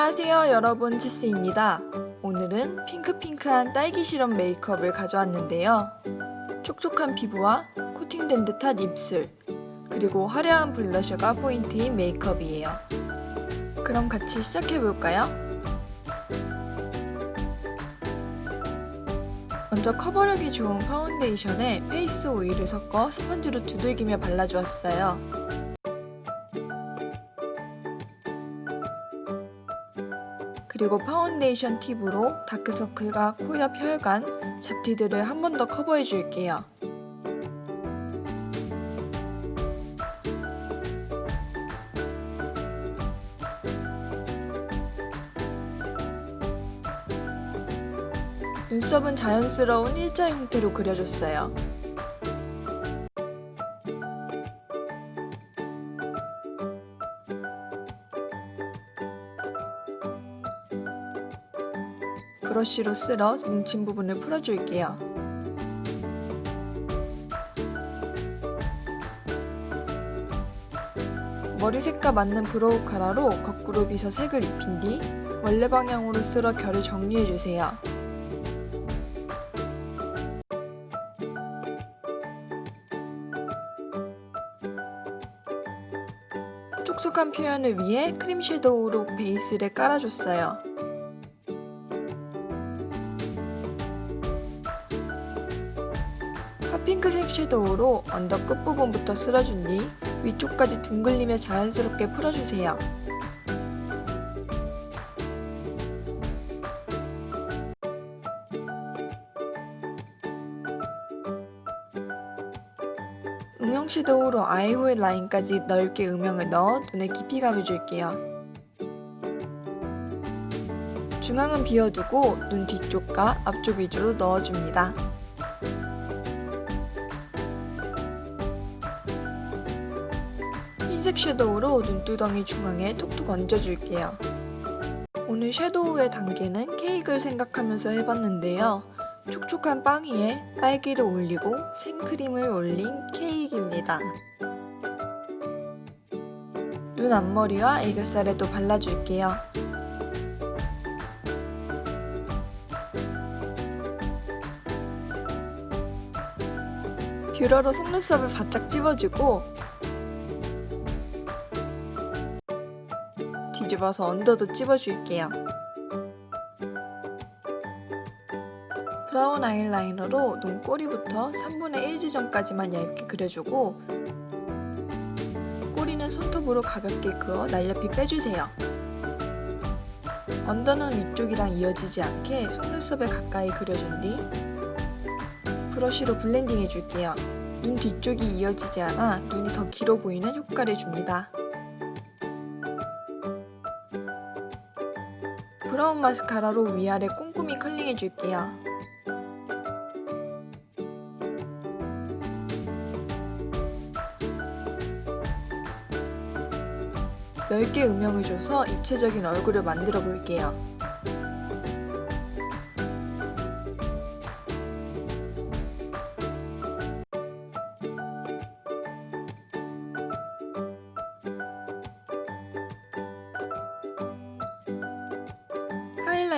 안녕하세요 여러분 치스입니다. 오늘은 핑크핑크한 딸기 시럽 메이크업을 가져왔는데요. 촉촉한 피부와 코팅된 듯한 입술 그리고 화려한 블러셔가 포인트인 메이크업이에요. 그럼 같이 시작해볼까요? 먼저 커버력이 좋은 파운데이션에 페이스 오일을 섞어 스펀지로 두들기며 발라주었어요. 그리고 파운데이션 팁으로 다크서클과 코옆 혈관, 잡티들을 한 번 더 커버해 줄게요. 눈썹은 자연스러운 일자 형태로 그려줬어요. 브러쉬로 쓸어 뭉친 부분을 풀어줄게요. 머리색과 맞는 브로우 카라로 거꾸로 빗어 색을 입힌 뒤 원래 방향으로 쓸어 결을 정리해주세요. 촉촉한 표현을 위해 크림 섀도우로 베이스를 깔아줬어요. 핑크색 섀도우로 언더 끝부분부터 쓸어준 뒤 위쪽까지 둥글리며 자연스럽게 풀어주세요. 음영 섀도우로 아이홀 라인까지 넓게 음영을 넣어 눈에 깊이 감아줄게요. 중앙은 비워두고 눈 뒤쪽과 앞쪽 위주로 넣어줍니다. 흰색 섀도우로 눈두덩이 중앙에 톡톡 얹어줄게요. 오늘 섀도우의 단계는 케이크를 생각하면서 해봤는데요. 촉촉한 빵 위에 딸기를 올리고 생크림을 올린 케이크입니다. 눈 앞머리와 애교살에도 발라줄게요. 뷰러로 속눈썹을 바짝 찝어주고 뒤집어서 언더도 찝어줄게요. 브라운 아이라이너로 눈꼬리부터 3분의 1 지점까지만 얇게 그려주고 꼬리는 손톱으로 가볍게 그어 날렵히 빼주세요. 언더는 위쪽이랑 이어지지 않게 속눈썹에 가까이 그려준 뒤 브러쉬로 블렌딩 해줄게요. 눈 뒤쪽이 이어지지 않아 눈이 더 길어 보이는 효과를 줍니다. 브라운 마스카라로 위아래 꼼꼼히 컬링 해줄게요. 넓게 음영을 줘서 입체적인 얼굴을 만들어 볼게요.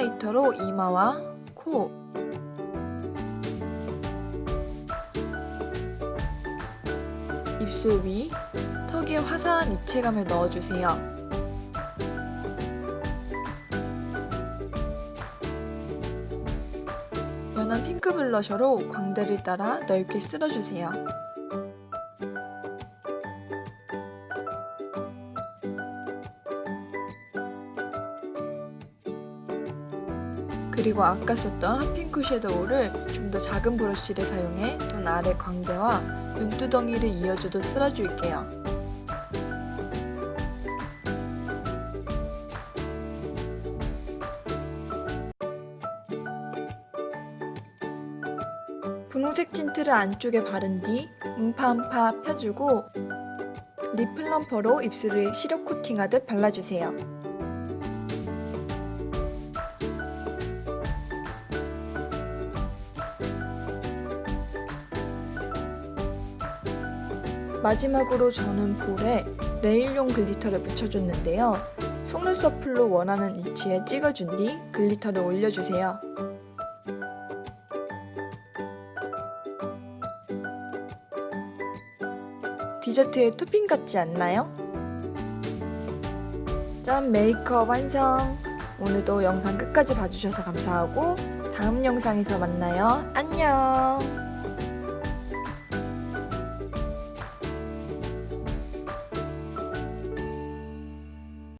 하이라이터로 이마와 코, 입술 위, 턱에 화사한 입체감을 넣어주세요. 연한 핑크 블러셔로 광대를 따라 넓게 쓸어주세요. 그리고 아까 썼던 핫핑크 섀도우를 좀 더 작은 브러쉬를 사용해 눈 아래 광대와 눈두덩이를 이어주듯 쓸어줄게요. 분홍색 틴트를 안쪽에 바른 뒤 음파음파 펴주고 립 플럼퍼로 입술을 시럽 코팅하듯 발라주세요. 마지막으로 저는 볼에 레일용 글리터를 묻혀줬는데요. 속눈썹 풀로 원하는 위치에 찍어준 뒤 글리터를 올려주세요. 디저트의 토핑 같지 않나요? 짠 메이크업 완성! 오늘도 영상 끝까지 봐주셔서 감사하고 다음 영상에서 만나요. 안녕!